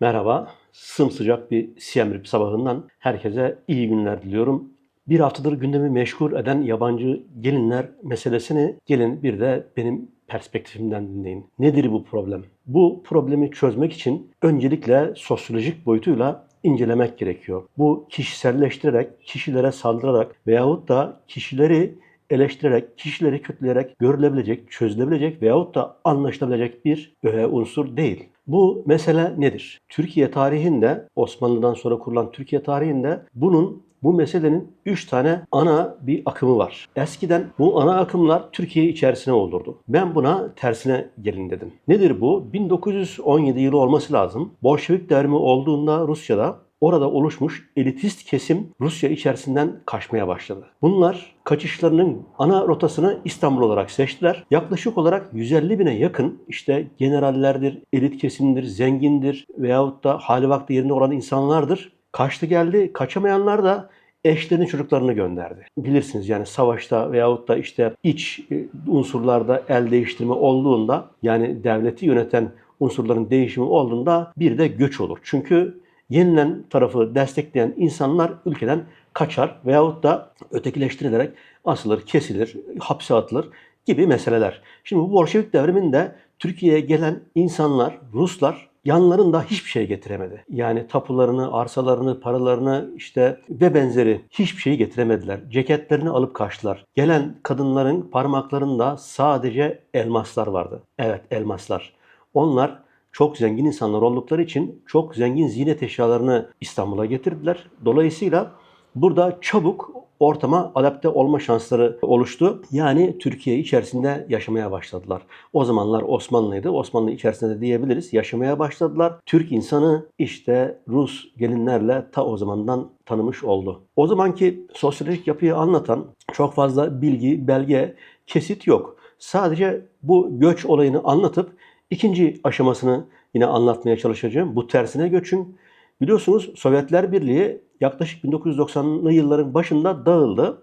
Merhaba, sımsıcak bir Siem Reap sabahından herkese iyi günler diliyorum. Bir haftadır gündemi meşgul eden yabancı gelinler meselesini gelin bir de benim perspektifimden dinleyin. Nedir bu problem? Bu problemi çözmek için öncelikle sosyolojik boyutuyla incelemek gerekiyor. Bu kişiselleştirerek, kişilere saldırarak veyahut da kişileri eleştirerek, kişileri kötüleyerek görülebilecek, çözülebilecek veyahut da anlaşılabilecek bir unsur değil. Bu mesele nedir? Türkiye tarihinde, Osmanlı'dan sonra kurulan Türkiye tarihinde bunun bu meselenin üç tane ana bir akımı var. Eskiden bu ana akımlar Türkiye içerisine olurdu. Ben buna tersine gelin dedim. Nedir bu? 1917 yılı olması lazım. Bolşevik devrimi olduğunda Rusya'da orada oluşmuş elitist kesim Rusya içerisinden kaçmaya başladı. Bunlar kaçışlarının ana rotasını İstanbul olarak seçtiler. Yaklaşık olarak 150 bine yakın işte generallerdir, elit kesimdir, zengindir veyahut da hali vakti yerinde olan insanlardır. Kaçtı geldi. Kaçamayanlar da eşlerini çocuklarını gönderdi. Bilirsiniz yani savaşta veyahut da işte iç e, unsurlarda el değiştirme olduğunda yani devleti yöneten unsurların değişimi olduğunda bir de göç olur. Çünkü yenilen tarafı destekleyen insanlar ülkeden kaçar veyahut da ötekileştirilerek asılır, kesilir, hapse atılır gibi meseleler. Şimdi bu Bolşevik devriminde Türkiye'ye gelen insanlar, Ruslar yanlarında hiçbir şey getiremedi. Yani tapularını, arsalarını, paralarını işte ve benzeri hiçbir şeyi getiremediler. Ceketlerini alıp kaçtılar. Gelen kadınların parmaklarında sadece elmaslar vardı. Evet elmaslar. Onlar çok zengin insanlar oldukları için çok zengin ziynet eşyalarını İstanbul'a getirdiler. Dolayısıyla burada çabuk ortama adapte olma şansları oluştu. Yani Türkiye içerisinde yaşamaya başladılar. O zamanlar Osmanlıydı. Osmanlı içerisinde de diyebiliriz. Yaşamaya başladılar. Türk insanı işte Rus gelinlerle ta o zamandan tanımış oldu. O zamanki sosyolojik yapıyı anlatan çok fazla bilgi, belge, kesit yok. Sadece bu göç olayını anlatıp ikinci aşamasını yine anlatmaya çalışacağım. Bu tersine göçün. Biliyorsunuz Sovyetler Birliği yaklaşık 1990'lı yılların başında dağıldı.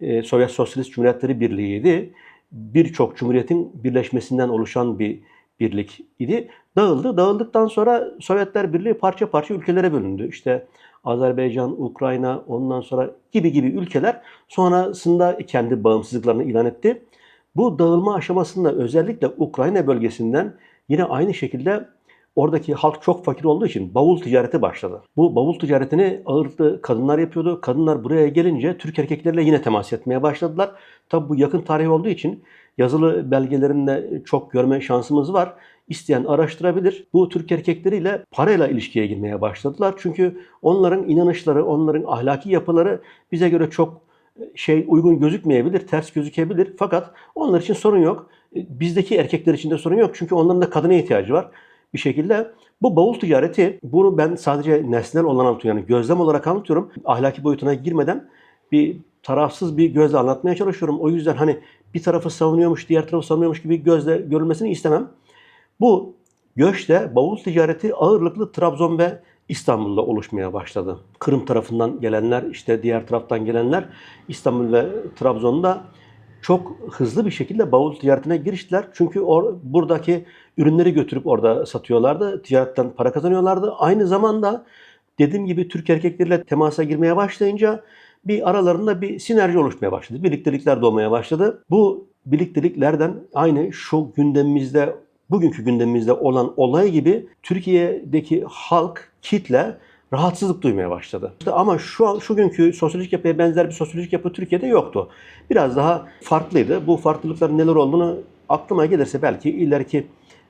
Ee, Sovyet Sosyalist Cumhuriyetleri Birliği'ydi. Birçok cumhuriyetin birleşmesinden oluşan bir birlik idi. Dağıldı. Dağıldıktan sonra Sovyetler Birliği parça parça ülkelere bölündü. İşte Azerbaycan, Ukrayna, ondan sonra gibi gibi ülkeler sonrasında kendi bağımsızlıklarını ilan etti. Bu dağılma aşamasında özellikle Ukrayna bölgesinden yine aynı şekilde oradaki halk çok fakir olduğu için bavul ticareti başladı. Bu bavul ticaretini ağırlıklı kadınlar yapıyordu. Kadınlar buraya gelince Türk erkeklerle yine temas etmeye başladılar. Tabi bu yakın tarih olduğu için yazılı belgelerinde çok görme şansımız var. İsteyen araştırabilir. Bu Türk erkekleriyle parayla ilişkiye girmeye başladılar. Çünkü onların inanışları, onların ahlaki yapıları bize göre çok şey uygun gözükmeyebilir, ters gözükebilir. Fakat onlar için sorun yok. Bizdeki erkekler için de sorun yok. Çünkü onların da kadına ihtiyacı var bir şekilde. Bu bavul ticareti, bunu ben sadece nesnel olarak anlatıyorum. Yani gözlem olarak anlatıyorum. Ahlaki boyutuna girmeden bir tarafsız bir gözle anlatmaya çalışıyorum. O yüzden hani bir tarafı savunuyormuş, diğer tarafı savunuyormuş gibi gözle görülmesini istemem. Bu göçte bavul ticareti ağırlıklı Trabzon ve İstanbul'da oluşmaya başladı. Kırım tarafından gelenler, işte diğer taraftan gelenler İstanbul ve Trabzon'da çok hızlı bir şekilde bavul ticaretine giriştiler. Çünkü or, buradaki ürünleri götürüp orada satıyorlardı. Ticaretten para kazanıyorlardı. Aynı zamanda dediğim gibi Türk erkekleriyle temasa girmeye başlayınca bir aralarında bir sinerji oluşmaya başladı. Birliktelikler doğmaya başladı. Bu birlikteliklerden aynı şu gündemimizde bugünkü gündemimizde olan olay gibi Türkiye'deki halk, kitle rahatsızlık duymaya başladı. İşte ama şu an şu günkü sosyolojik yapıya benzer bir sosyolojik yapı Türkiye'de yoktu. Biraz daha farklıydı. Bu farklılıkların neler olduğunu aklıma gelirse belki ileriki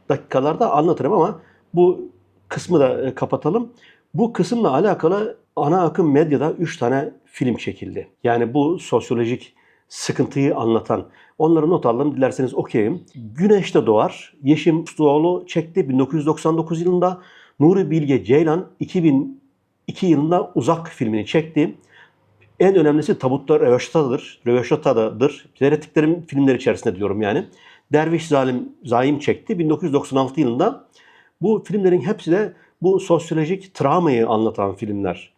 dakikalarda anlatırım ama bu kısmı da kapatalım. Bu kısımla alakalı ana akım medyada 3 tane film çekildi. Yani bu sosyolojik sıkıntıyı anlatan. Onları not aldım. Dilerseniz okuyayım. Güneşte Doğar. Yeşim Ustaoğlu çekti 1999 yılında. Nuri Bilge Ceylan 2002 yılında Uzak filmini çekti. En önemlisi Tabutta Röveşata'dır. Röveşata'dadır. Seyrettiklerim filmler içerisinde diyorum yani. Derviş Zalim Zaim çekti 1996 yılında. Bu filmlerin hepsi de bu sosyolojik travmayı anlatan filmler.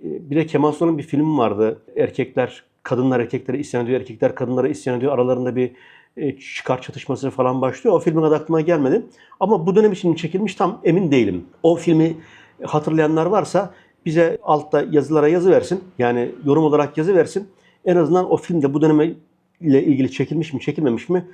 Bir de Kemal Sunal'ın bir filmi vardı. Erkekler kadınlar erkeklere isyan ediyor, erkekler kadınlara isyan ediyor. Aralarında bir e, çıkar çatışması falan başlıyor. O filmin adı aklıma gelmedi. Ama bu dönem için çekilmiş tam emin değilim. O filmi hatırlayanlar varsa bize altta yazılara yazı versin. Yani yorum olarak yazı versin. En azından o filmde bu döneme ile ilgili çekilmiş mi çekilmemiş mi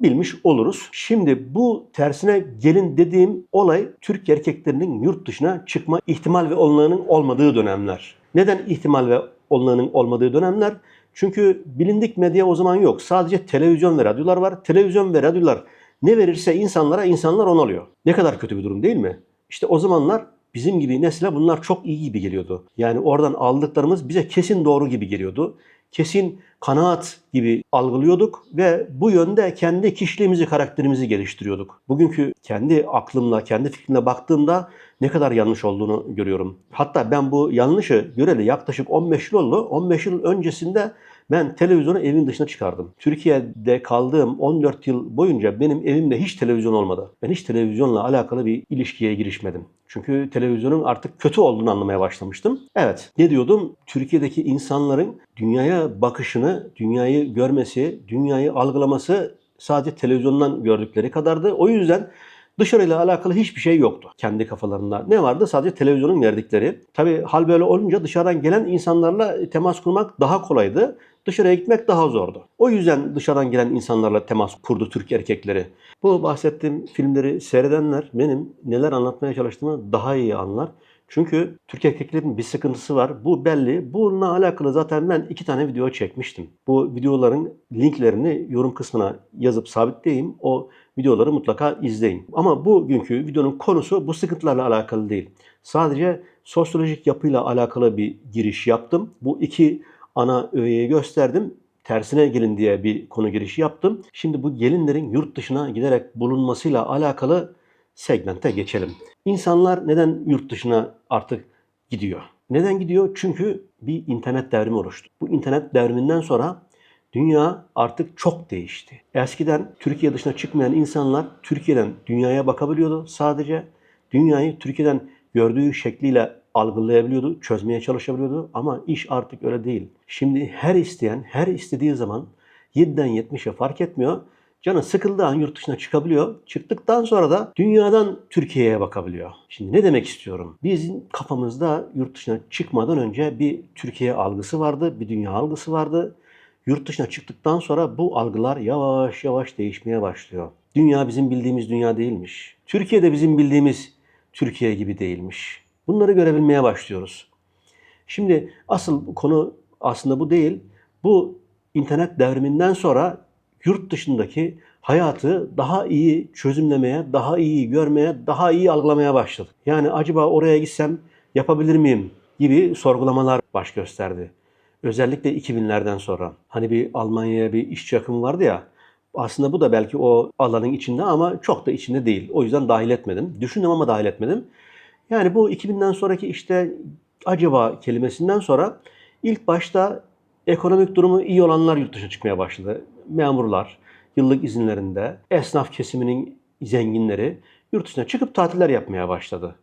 bilmiş oluruz. Şimdi bu tersine gelin dediğim olay Türk erkeklerinin yurt dışına çıkma ihtimal ve olanağının olmadığı dönemler. Neden ihtimal ve olanağının olmadığı dönemler? Çünkü bilindik medya o zaman yok. Sadece televizyon ve radyolar var. Televizyon ve radyolar ne verirse insanlara insanlar onu alıyor. Ne kadar kötü bir durum değil mi? İşte o zamanlar bizim gibi nesile bunlar çok iyi gibi geliyordu. Yani oradan aldıklarımız bize kesin doğru gibi geliyordu. Kesin kanaat gibi algılıyorduk ve bu yönde kendi kişiliğimizi, karakterimizi geliştiriyorduk. Bugünkü kendi aklımla, kendi fikrimle baktığımda ne kadar yanlış olduğunu görüyorum. Hatta ben bu yanlışı göreli yaklaşık 15 yıl oldu. 15 yıl öncesinde ben televizyonu evin dışına çıkardım. Türkiye'de kaldığım 14 yıl boyunca benim evimde hiç televizyon olmadı. Ben hiç televizyonla alakalı bir ilişkiye girişmedim. Çünkü televizyonun artık kötü olduğunu anlamaya başlamıştım. Evet, ne diyordum? Türkiye'deki insanların dünyaya bakışını, dünyayı görmesi, dünyayı algılaması sadece televizyondan gördükleri kadardı. O yüzden Dışarıyla alakalı hiçbir şey yoktu kendi kafalarında. Ne vardı? Sadece televizyonun verdikleri. Tabii hal böyle olunca dışarıdan gelen insanlarla temas kurmak daha kolaydı. Dışarıya gitmek daha zordu. O yüzden dışarıdan gelen insanlarla temas kurdu Türk erkekleri. Bu bahsettiğim filmleri seyredenler benim neler anlatmaya çalıştığımı daha iyi anlar. Çünkü Türk erkeklerin bir sıkıntısı var. Bu belli. Bununla alakalı zaten ben iki tane video çekmiştim. Bu videoların linklerini yorum kısmına yazıp sabitleyeyim. O videoları mutlaka izleyin. Ama bugünkü videonun konusu bu sıkıntılarla alakalı değil. Sadece sosyolojik yapıyla alakalı bir giriş yaptım. Bu iki ana öğeyi gösterdim. Tersine gelin diye bir konu girişi yaptım. Şimdi bu gelinlerin yurt dışına giderek bulunmasıyla alakalı segmente geçelim. İnsanlar neden yurt dışına artık gidiyor? Neden gidiyor? Çünkü bir internet devrimi oluştu. Bu internet devriminden sonra dünya artık çok değişti. Eskiden Türkiye dışına çıkmayan insanlar Türkiye'den dünyaya bakabiliyordu sadece. Dünyayı Türkiye'den gördüğü şekliyle algılayabiliyordu, çözmeye çalışabiliyordu ama iş artık öyle değil. Şimdi her isteyen, her istediği zaman 7'den 70'e fark etmiyor. Canı sıkıldığı an yurt dışına çıkabiliyor. Çıktıktan sonra da dünyadan Türkiye'ye bakabiliyor. Şimdi ne demek istiyorum? Bizim kafamızda yurt dışına çıkmadan önce bir Türkiye algısı vardı, bir dünya algısı vardı. Yurt dışına çıktıktan sonra bu algılar yavaş yavaş değişmeye başlıyor. Dünya bizim bildiğimiz dünya değilmiş. Türkiye de bizim bildiğimiz Türkiye gibi değilmiş. Bunları görebilmeye başlıyoruz. Şimdi asıl konu aslında bu değil. Bu internet devriminden sonra yurt dışındaki hayatı daha iyi çözümlemeye, daha iyi görmeye, daha iyi algılamaya başladık. Yani acaba oraya gitsem yapabilir miyim gibi sorgulamalar baş gösterdi. Özellikle 2000'lerden sonra. Hani bir Almanya'ya bir işçi akımı vardı ya. Aslında bu da belki o alanın içinde ama çok da içinde değil. O yüzden dahil etmedim. Düşündüm ama dahil etmedim. Yani bu 2000'den sonraki işte acaba kelimesinden sonra ilk başta ekonomik durumu iyi olanlar yurt dışına çıkmaya başladı. Memurlar, yıllık izinlerinde, esnaf kesiminin zenginleri yurt dışına çıkıp tatiller yapmaya başladı.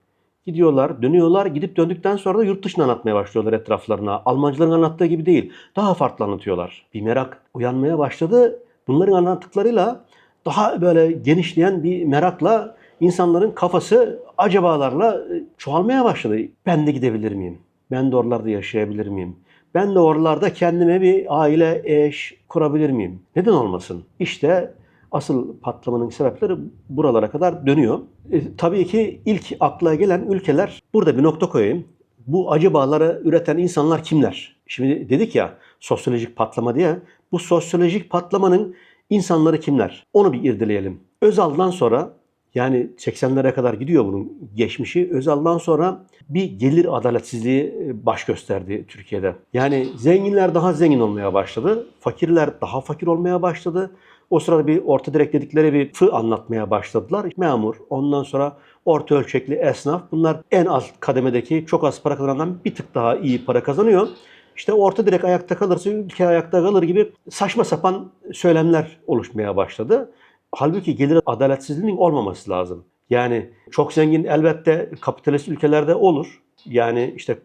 Gidiyorlar, dönüyorlar. Gidip döndükten sonra da yurt dışına anlatmaya başlıyorlar etraflarına. Almancıların anlattığı gibi değil. Daha farklı anlatıyorlar. Bir merak uyanmaya başladı. Bunların anlattıklarıyla daha böyle genişleyen bir merakla insanların kafası acabalarla çoğalmaya başladı. Ben de gidebilir miyim? Ben de oralarda yaşayabilir miyim? Ben de oralarda kendime bir aile, eş kurabilir miyim? Neden olmasın? İşte asıl patlamanın sebepleri buralara kadar dönüyor. E, tabii ki ilk akla gelen ülkeler, burada bir nokta koyayım. Bu acabaları üreten insanlar kimler? Şimdi dedik ya sosyolojik patlama diye. Bu sosyolojik patlamanın insanları kimler? Onu bir irdeleyelim. Özal'dan sonra yani 80'lere kadar gidiyor bunun geçmişi. Özal'dan sonra bir gelir adaletsizliği baş gösterdi Türkiye'de. Yani zenginler daha zengin olmaya başladı. Fakirler daha fakir olmaya başladı. O sırada bir orta direk dedikleri bir fı anlatmaya başladılar. Memur, ondan sonra orta ölçekli esnaf. Bunlar en az kademedeki çok az para kazanandan bir tık daha iyi para kazanıyor. İşte orta direk ayakta kalırsa ülke ayakta kalır gibi saçma sapan söylemler oluşmaya başladı. Halbuki gelir adaletsizliğinin olmaması lazım. Yani çok zengin elbette kapitalist ülkelerde olur. Yani işte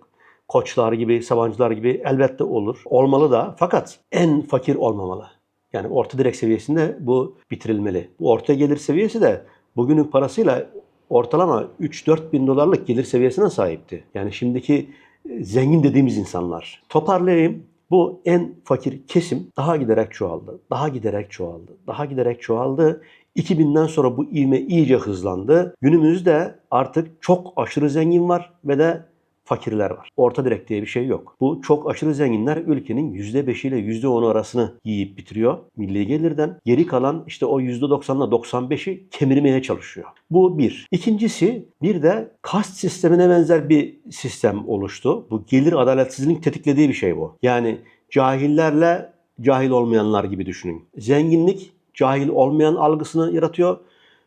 koçlar gibi, sabancılar gibi elbette olur. Olmalı da fakat en fakir olmamalı. Yani orta direk seviyesinde bu bitirilmeli. Bu orta gelir seviyesi de bugünün parasıyla ortalama 3-4 bin dolarlık gelir seviyesine sahipti. Yani şimdiki e, zengin dediğimiz insanlar. Toparlayayım. Bu en fakir kesim daha giderek çoğaldı. Daha giderek çoğaldı. Daha giderek çoğaldı. 2000'den sonra bu ivme iyice hızlandı. Günümüzde artık çok aşırı zengin var ve de fakirler var. Orta direk diye bir şey yok. Bu çok aşırı zenginler ülkenin %5 ile %10'u arasını yiyip bitiriyor milli gelirden. Geri kalan işte o %90'la 95'i kemirmeye çalışıyor. Bu bir. İkincisi bir de kast sistemine benzer bir sistem oluştu. Bu gelir adaletsizliğinin tetiklediği bir şey bu. Yani cahillerle cahil olmayanlar gibi düşünün. Zenginlik cahil olmayan algısını yaratıyor.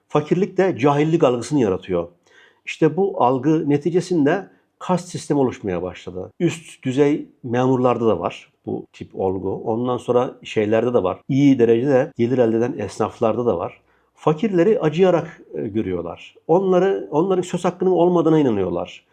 Fakirlik de cahillik algısını yaratıyor. İşte bu algı neticesinde kast sistemi oluşmaya başladı. Üst düzey memurlarda da var bu tip olgu. Ondan sonra şeylerde de var. İyi derecede gelir elde eden esnaflarda da var. Fakirleri acıyarak e, görüyorlar. Onları onların söz hakkının olmadığına inanıyorlar.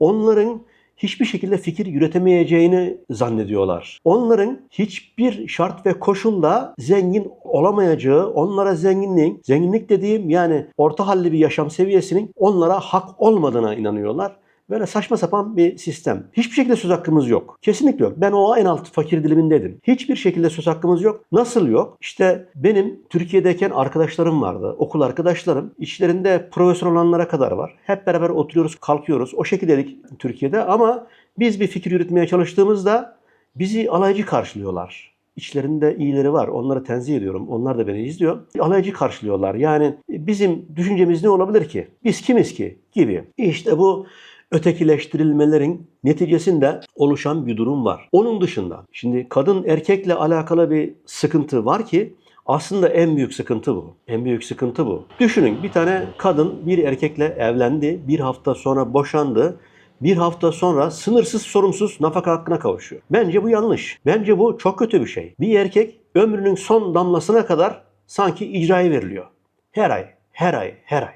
Onların hiçbir şekilde fikir yürütemeyeceğini zannediyorlar. Onların hiçbir şart ve koşulla zengin olamayacağı, onlara zenginliğin, zenginlik dediğim yani orta halli bir yaşam seviyesinin onlara hak olmadığına inanıyorlar. Böyle saçma sapan bir sistem. Hiçbir şekilde söz hakkımız yok. Kesinlikle yok. Ben o en alt fakir dilimindeydim. Hiçbir şekilde söz hakkımız yok. Nasıl yok? İşte benim Türkiye'deyken arkadaşlarım vardı. Okul arkadaşlarım. İçlerinde profesör olanlara kadar var. Hep beraber oturuyoruz, kalkıyoruz. O şekildeydik Türkiye'de ama biz bir fikir yürütmeye çalıştığımızda bizi alaycı karşılıyorlar. İçlerinde iyileri var. Onları tenzih ediyorum. Onlar da beni izliyor. Alaycı karşılıyorlar. Yani bizim düşüncemiz ne olabilir ki? Biz kimiz ki? Gibi. İşte bu ötekileştirilmelerin neticesinde oluşan bir durum var. Onun dışında şimdi kadın erkekle alakalı bir sıkıntı var ki aslında en büyük sıkıntı bu. En büyük sıkıntı bu. Düşünün bir tane kadın bir erkekle evlendi. Bir hafta sonra boşandı. Bir hafta sonra sınırsız sorumsuz nafaka hakkına kavuşuyor. Bence bu yanlış. Bence bu çok kötü bir şey. Bir erkek ömrünün son damlasına kadar sanki icraya veriliyor. Her ay, her ay, her ay.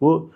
Bu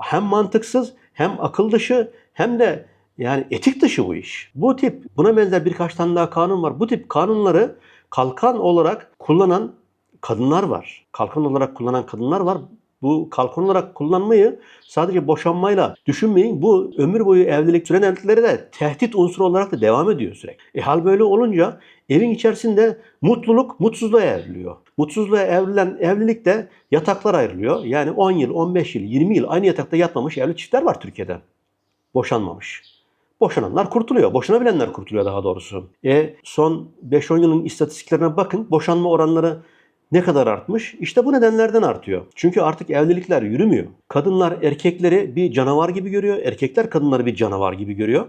hem mantıksız hem akıl dışı hem de yani etik dışı bu iş. Bu tip buna benzer birkaç tane daha kanun var. Bu tip kanunları kalkan olarak kullanan kadınlar var. Kalkan olarak kullanan kadınlar var. Bu kalkan olarak kullanmayı sadece boşanmayla düşünmeyin. Bu ömür boyu evlilik süren evlilikleri de tehdit unsuru olarak da devam ediyor sürekli. E hal böyle olunca evin içerisinde mutluluk mutsuzluğa evriliyor. Mutsuzluğa evrilen evlilikte yataklar ayrılıyor. Yani 10 yıl, 15 yıl, 20 yıl aynı yatakta yatmamış evli çiftler var Türkiye'de. Boşanmamış. Boşananlar kurtuluyor. Boşanabilenler kurtuluyor daha doğrusu. E son 5-10 yılın istatistiklerine bakın. Boşanma oranları ne kadar artmış? İşte bu nedenlerden artıyor. Çünkü artık evlilikler yürümüyor. Kadınlar erkekleri bir canavar gibi görüyor. Erkekler kadınları bir canavar gibi görüyor.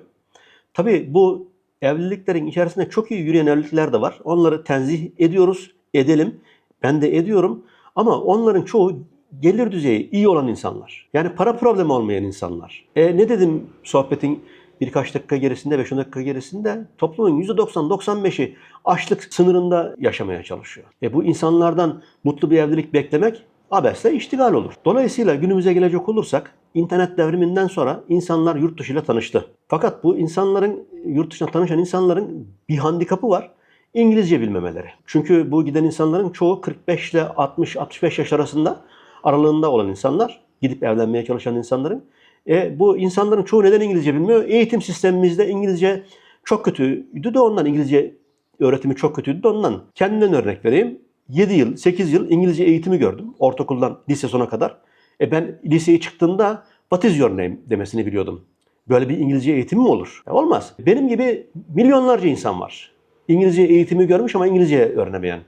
Tabii bu evliliklerin içerisinde çok iyi yürüyen evlilikler de var. Onları tenzih ediyoruz, edelim. Ben de ediyorum. Ama onların çoğu gelir düzeyi iyi olan insanlar. Yani para problemi olmayan insanlar. E ne dedim sohbetin birkaç dakika gerisinde, 5-10 dakika gerisinde toplumun %90-95'i açlık sınırında yaşamaya çalışıyor. E bu insanlardan mutlu bir evlilik beklemek abesle iştigal olur. Dolayısıyla günümüze gelecek olursak internet devriminden sonra insanlar yurt dışı ile tanıştı. Fakat bu insanların yurt dışına tanışan insanların bir handikapı var. İngilizce bilmemeleri. Çünkü bu giden insanların çoğu 45 ile 60-65 yaş arasında aralığında olan insanlar. Gidip evlenmeye çalışan insanların. E, bu insanların çoğu neden İngilizce bilmiyor? Eğitim sistemimizde İngilizce çok kötüydü de ondan İngilizce öğretimi çok kötüydü de ondan. Kendimden örnek vereyim. 7 yıl, 8 yıl İngilizce eğitimi gördüm. Ortaokuldan lise sona kadar. E ben liseye çıktığımda what is your name demesini biliyordum. Böyle bir İngilizce eğitimi mi olur? E olmaz. Benim gibi milyonlarca insan var. İngilizce eğitimi görmüş ama İngilizce öğrenemeyen.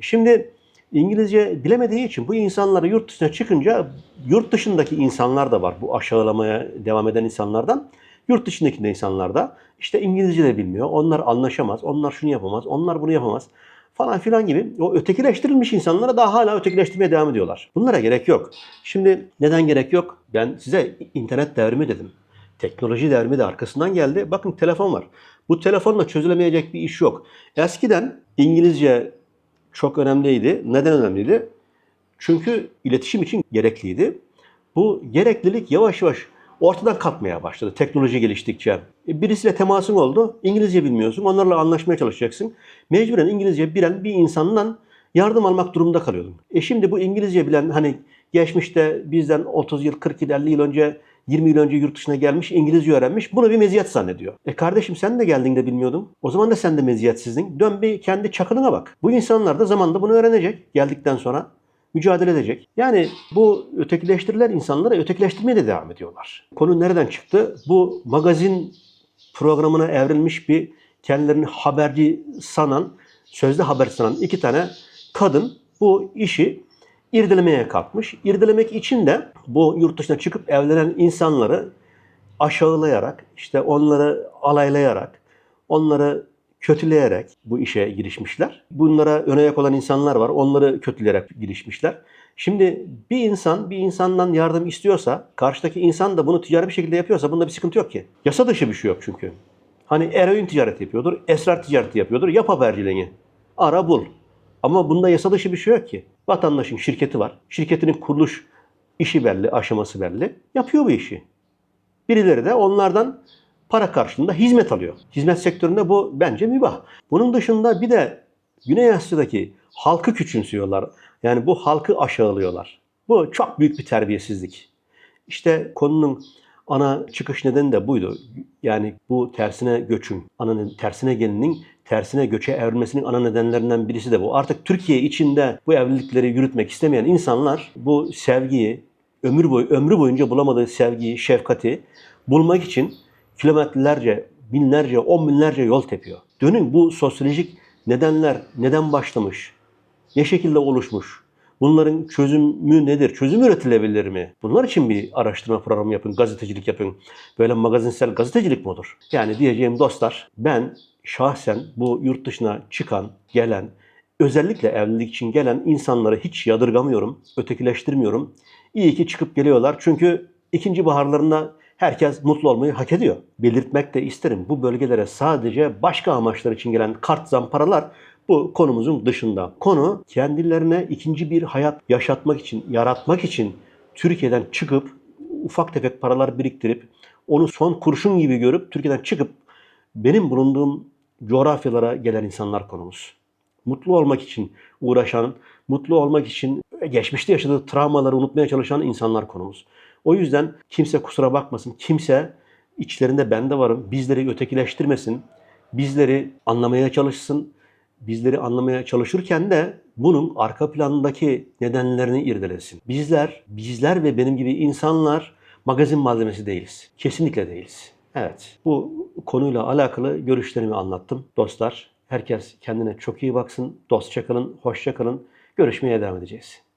Şimdi İngilizce bilemediği için bu insanları yurt dışına çıkınca yurt dışındaki insanlar da var. Bu aşağılamaya devam eden insanlardan. Yurt dışındaki de insanlar da işte İngilizce de bilmiyor. Onlar anlaşamaz. Onlar şunu yapamaz. Onlar bunu yapamaz falan filan gibi o ötekileştirilmiş insanlara daha hala ötekileştirmeye devam ediyorlar. Bunlara gerek yok. Şimdi neden gerek yok? Ben size internet devrimi dedim. Teknoloji devrimi de arkasından geldi. Bakın telefon var. Bu telefonla çözülemeyecek bir iş yok. Eskiden İngilizce çok önemliydi. Neden önemliydi? Çünkü iletişim için gerekliydi. Bu gereklilik yavaş yavaş ortadan kalkmaya başladı teknoloji geliştikçe. E, birisiyle temasın oldu, İngilizce bilmiyorsun, onlarla anlaşmaya çalışacaksın. Mecburen İngilizce bilen bir insandan yardım almak durumunda kalıyordun. E şimdi bu İngilizce bilen hani geçmişte bizden 30 yıl, 40 yıl, 50 yıl önce 20 yıl önce yurt dışına gelmiş, İngilizce öğrenmiş. Bunu bir meziyet zannediyor. E kardeşim sen de geldiğinde bilmiyordun. O zaman da sen de meziyetsizdin. Dön bir kendi çakınına bak. Bu insanlar da zamanla bunu öğrenecek. Geldikten sonra mücadele edecek. Yani bu ötekileştirilen insanları ötekileştirmeye de devam ediyorlar. Konu nereden çıktı? Bu magazin programına evrilmiş bir kendilerini haberci sanan, sözde haber sanan iki tane kadın bu işi irdelemeye kalkmış. İrdelemek için de bu yurt dışına çıkıp evlenen insanları aşağılayarak, işte onları alaylayarak, onları kötüleyerek bu işe girişmişler. Bunlara ön ayak olan insanlar var. Onları kötüleyerek girişmişler. Şimdi bir insan bir insandan yardım istiyorsa, karşıdaki insan da bunu ticari bir şekilde yapıyorsa bunda bir sıkıntı yok ki. Yasa dışı bir şey yok çünkü. Hani eroin ticareti yapıyordur, esrar ticareti yapıyordur, yap haberciliğini. Ara bul. Ama bunda yasa dışı bir şey yok ki. Vatandaşın şirketi var. Şirketinin kuruluş işi belli, aşaması belli. Yapıyor bu işi. Birileri de onlardan para karşılığında hizmet alıyor. Hizmet sektöründe bu bence mübah. Bunun dışında bir de Güney Asya'daki halkı küçümsüyorlar. Yani bu halkı aşağılıyorlar. Bu çok büyük bir terbiyesizlik. İşte konunun ana çıkış nedeni de buydu. Yani bu tersine göçün, ananın tersine gelinin tersine göçe evrilmesinin ana nedenlerinden birisi de bu. Artık Türkiye içinde bu evlilikleri yürütmek istemeyen insanlar bu sevgiyi, ömür boyu ömrü boyunca bulamadığı sevgiyi, şefkati bulmak için kilometrelerce, binlerce, on binlerce yol tepiyor. Dönün bu sosyolojik nedenler neden başlamış? Ne şekilde oluşmuş? Bunların çözümü nedir? Çözüm üretilebilir mi? Bunlar için bir araştırma programı yapın, gazetecilik yapın. Böyle magazinsel gazetecilik mi olur? Yani diyeceğim dostlar, ben şahsen bu yurt dışına çıkan, gelen, özellikle evlilik için gelen insanları hiç yadırgamıyorum, ötekileştirmiyorum. İyi ki çıkıp geliyorlar çünkü ikinci baharlarında herkes mutlu olmayı hak ediyor. Belirtmek de isterim. Bu bölgelere sadece başka amaçlar için gelen kart zamparalar bu konumuzun dışında. Konu kendilerine ikinci bir hayat yaşatmak için, yaratmak için Türkiye'den çıkıp ufak tefek paralar biriktirip onu son kurşun gibi görüp Türkiye'den çıkıp benim bulunduğum coğrafyalara gelen insanlar konumuz. Mutlu olmak için uğraşan, mutlu olmak için geçmişte yaşadığı travmaları unutmaya çalışan insanlar konumuz. O yüzden kimse kusura bakmasın, kimse içlerinde ben de varım, bizleri ötekileştirmesin, bizleri anlamaya çalışsın, bizleri anlamaya çalışırken de bunun arka planındaki nedenlerini irdelesin. Bizler, bizler ve benim gibi insanlar magazin malzemesi değiliz. Kesinlikle değiliz. Evet, bu konuyla alakalı görüşlerimi anlattım. Dostlar, herkes kendine çok iyi baksın. Dostça kalın, hoşça kalın. Görüşmeye devam edeceğiz.